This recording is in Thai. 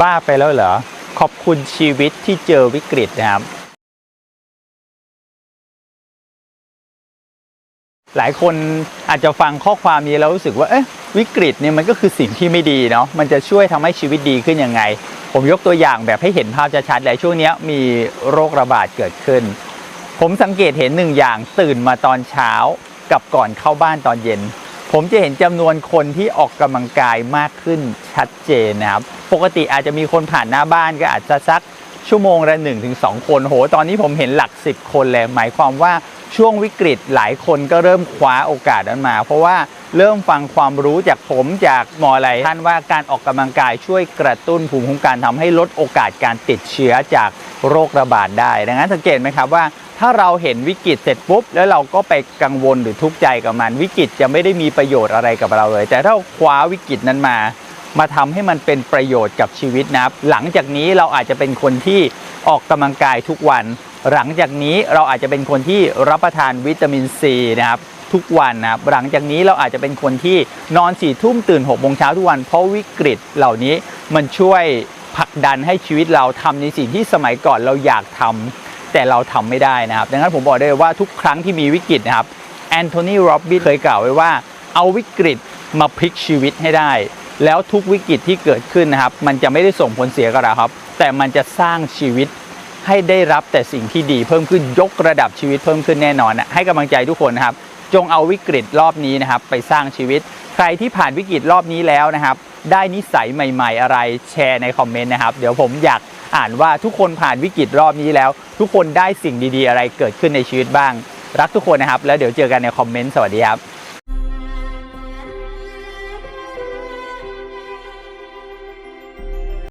บ้าไปแล้วเหรอ ขอบคุณชีวิตที่เจอวิกฤตนะครับ หลายคนอาจจะฟังข้อความนี้แล้วรู้สึกว่าเอ๊ะวิกฤตเนี่ยมันก็คือสิ่งที่ไม่ดีเนาะมันจะช่วยทำให้ชีวิตดีขึ้นยังไง ผมยกตัวอย่างแบบให้เห็นภาพชัดๆเลยช่วงนี้มีโรคระบาดเกิดขึ้น ผมสังเกตเห็นหนึ่งอย่างตื่นมาตอนเช้ากับก่อนเข้าบ้านตอนเย็น ผมจะเห็นจำนวนคนที่ออกกำลังกายมากขึ้นชัดเจนนะครับ ปกติอาจจะมีคนผ่านหน้าบ้านก็อาจจะสัก ชั่วโมงละ1นถึงสคนโห ตอนนี้ผมเห็นหลัก 10 คนเลยหมายความว่าช่วงวิกฤตหลายคนก็เริ่มคว้าโอกาสนั้นมา เพราะว่าเริ่มฟังความรู้จากผมจากหมอหลายท่านว่าการออกกำลังกายช่วยกระตุ้นภูมิคุ้มกันทำให้ลดโอกาสการติดเชื้อจากโรคระบาดได้ ดังนั้นสังเกตไหมครับว่าถ้าเราเห็นวิกฤตเสร็จปุ๊บ แล้วเราก็ไปกังวลหรือทุกข์ใจกับมันวิกฤตจะไม่ได้มีประโยชน์อะไรกับเราเลย แต่ถ้าคว้าวิกฤตนั้นมา มาทำให้มันเป็นประโยชน์กับชีวิตนะครับ หลังจากนี้เราอาจจะเป็นคนที่ออกกำลังกายทุกวัน หลังจากนี้เราอาจจะเป็นคนที่รับประทานวิตามินซีนะครับทุกวันนะครับหลังจากนี้เราอาจจะเป็นคนที่นอนสี่ทุ่มตื่นหกโมงเช้าทุกวัน เพราะวิกฤตเหล่านี้มันช่วยผลักดันให้ชีวิตเราทำในสิ่งที่สมัยก่อนเราอยากทำแต่เราทำไม่ได้นะครับ ดังนั้นผมบอกได้เลยว่าทุกครั้งที่มีวิกฤตนะครับแอนโทนีโรบบินเคยกล่าวไว้ว่า เอาวิกฤตมาพลิกชีวิตให้ได้ แล้วทุกวิกฤตที่เกิดขึ้นนะครับ มันจะไม่ได้ส่งผลเสียกับเราครับ แต่มันจะสร้างชีวิตให้ได้รับแต่สิ่งที่ดีเพิ่มขึ้นยกระดับชีวิตเพิ่มขึ้นแน่นอนนะให้กำลังใจทุกคนนะครับ จงเอาวิกฤตรอบนี้นะครับ ไปสร้างชีวิต ใครที่ผ่านวิกฤตรอบนี้แล้วนะครับ ได้นิสัยใหม่ ๆ อะไรแชร์ในคอมเมนต์นะครับ เดี๋ยวผมอยากอ่านว่าทุกคนผ่านวิกฤตรอบนี้แล้ว ทุกคนได้สิ่งดีๆ อะไรเกิดขึ้นในชีวิตบ้าง รักทุกคนนะครับ แล้วเดี๋ยวเจอกันในคอมเมนต์สวัสดีครับ